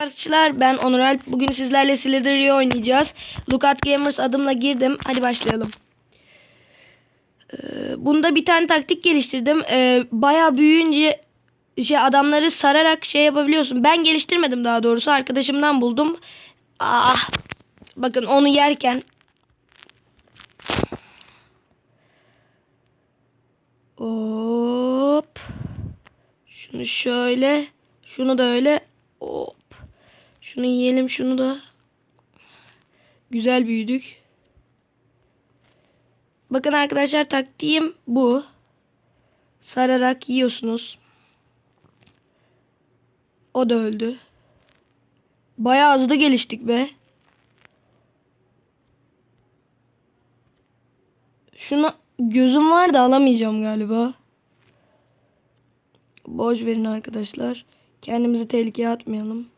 Arkadaşlar ben Onur Alp. Bugün sizlerle Slithery oynayacağız. Lookout Gamers adımla girdim. Hadi başlayalım. Ee, bunda bir tane taktik geliştirdim. Ee, bayağı büyüyünce şey adamları sararak şey yapabiliyorsun. Ben geliştirmedim daha doğrusu. Arkadaşımdan buldum. Ah. Bakın onu yerken Hop. Şunu şöyle. Şunu da öyle. Hop. Şunu yiyelim şunu da. Güzel büyüdük. Bakın arkadaşlar taktiğim bu. Sararak yiyorsunuz. O da öldü. Bayağı hızlı geliştik be. Şunu gözüm var da alamayacağım galiba. Boş verin arkadaşlar. Kendimizi tehlikeye atmayalım.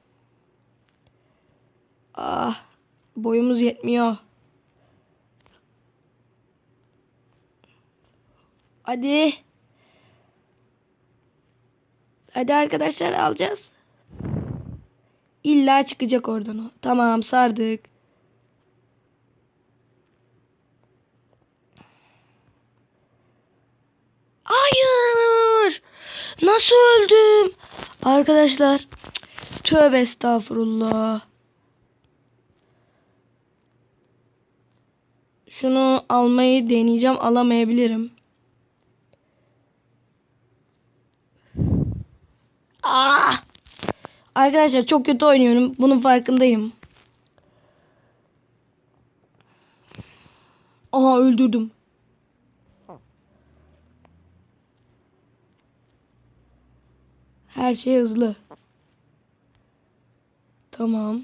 Ah, boyumuz yetmiyor. Hadi. Hadi arkadaşlar alacağız. İlla çıkacak oradan o. Tamam sardık. Hayır. Nasıl öldüm? Arkadaşlar. Tövbe estağfurullah. Şunu almayı deneyeceğim. Alamayabilirim. Ah! Arkadaşlar çok kötü oynuyorum. Bunun farkındayım. Aha öldürdüm. Her şey hızlı. Tamam.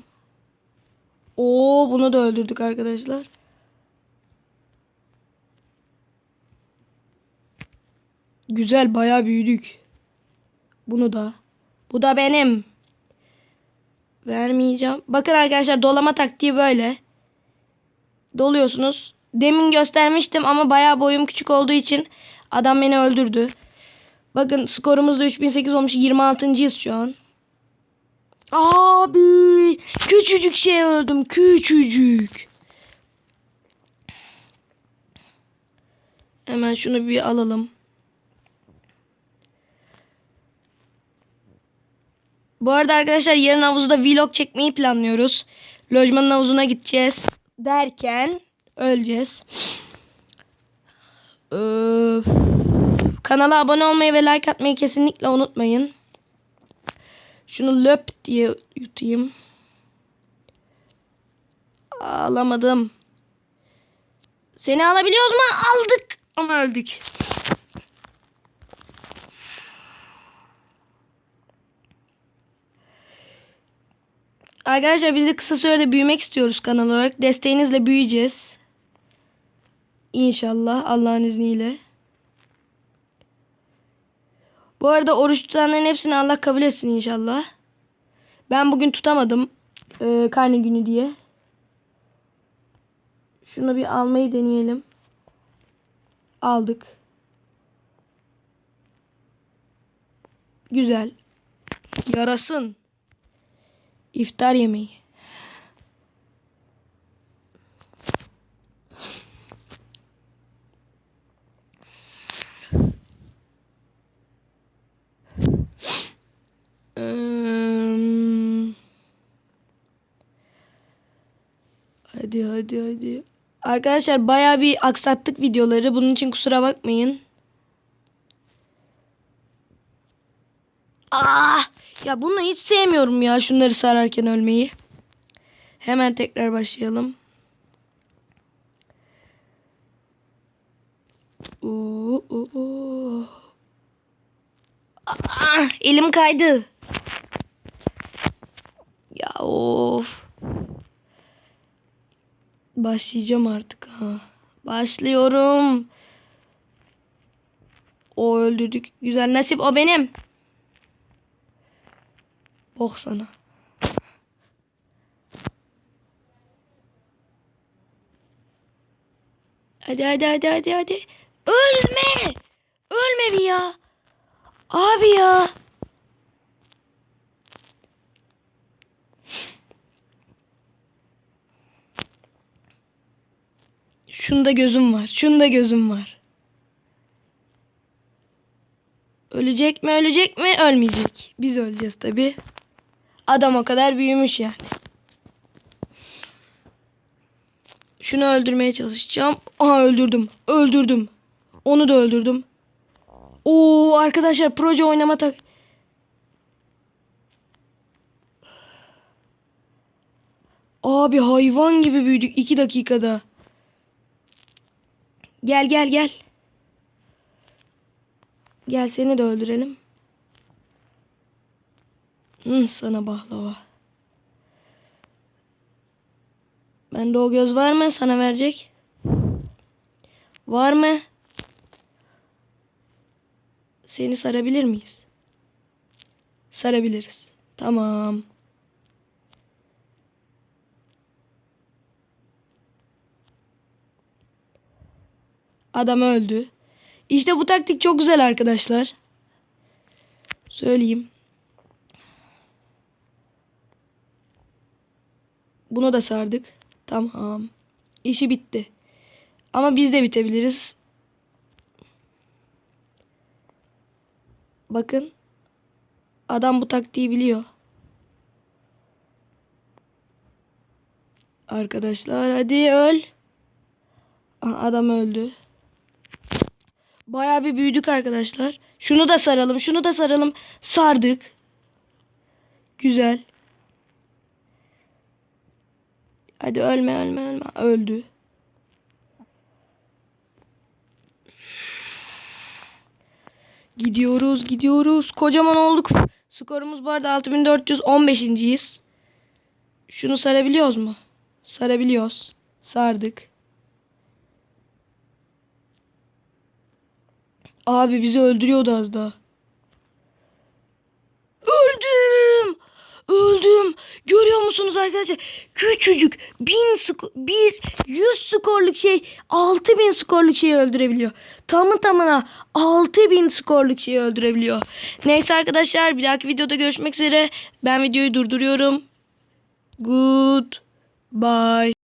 Oo bunu da öldürdük arkadaşlar. Güzel bayağı büyüdük. Bunu da. Bu da benim. Vermeyeceğim. Bakın arkadaşlar dolama taktiği böyle. Doluyorsunuz. Demin göstermiştim ama bayağı boyum küçük olduğu için adam beni öldürdü. Bakın skorumuz da 3008 olmuş. 26.yız şu an. Abi küçücük şey öldüm. Küçücük. Hemen şunu bir alalım. Bu arada arkadaşlar yarın havuzda vlog çekmeyi planlıyoruz. Lojmanın havuzuna gideceğiz. Derken öleceğiz. Ee, kanala abone olmayı ve like atmayı kesinlikle unutmayın. Şunu löp diye yutayım. Alamadım. Seni alabiliyoruz mu? Aldık. Ama öldük. Arkadaşlar biz de kısa sürede büyümek istiyoruz kanal olarak. Desteğinizle büyüyeceğiz. İnşallah Allah'ın izniyle. Bu arada oruç tutanların hepsini Allah kabul etsin inşallah. Ben bugün tutamadım. E, karne günü diye. Şunu bir almayı deneyelim. Aldık. Güzel. Yarasın. İftar yemeği. Hadi hadi hadi. Arkadaşlar baya bir aksattık videoları. Bunun için kusura bakmayın. Ah! Ya bunu hiç sevmiyorum ya şunları sararken ölmeyi. Hemen tekrar başlayalım. Oo, oo, oo. Ah, elim kaydı. Ya of. Başlayacağım artık ha. Başlıyorum. O öldürdük. Güzel nasip o benim. Bok sana. Hadi hadi hadi hadi hadi. Ölme. Ölme bir ya. Abi ya. Şunda gözüm var. Şunda gözüm var. Ölecek mi ölecek mi? Ölmeyecek. Biz öleceğiz tabii. Adam o kadar büyümüş yani. Şunu öldürmeye çalışacağım. Aha öldürdüm. Öldürdüm. Onu da öldürdüm. Oo arkadaşlar proje oynama tak. Abi hayvan gibi büyüdük 2 dakikada. Gel gel gel. Gel seni de öldürelim. Hı, sana baklava. Bende o göz var mı? Sana verecek. Var mı? Seni sarabilir miyiz? Sarabiliriz. Tamam. Adam öldü. İşte bu taktik çok güzel arkadaşlar. Söyleyeyim. Bunu da sardık. Tamam. İşi bitti. Ama biz de bitebiliriz. Bakın. Adam bu taktiği biliyor. Arkadaşlar hadi öl. Adam öldü. Bayağı bir büyüdük arkadaşlar. Şunu da saralım. Şunu da saralım. Sardık. Güzel. Hadi ölme ölme ölme. Öldü. Gidiyoruz gidiyoruz. Kocaman olduk. Skorumuz bu arada 6415.yiz. Şunu sarabiliyoruz mu? Sarabiliyoruz. Sardık. Abi bizi öldürüyordu az daha. Öldüm. Öldüm. Görüyor musunuz arkadaşlar? Küçücük bin sko bir yüz skorluk şey altı bin skorluk şeyi öldürebiliyor. Tamı tamına altı bin skorluk şeyi öldürebiliyor. Neyse arkadaşlar bir dahaki videoda görüşmek üzere. Ben videoyu durduruyorum. Good. Bye.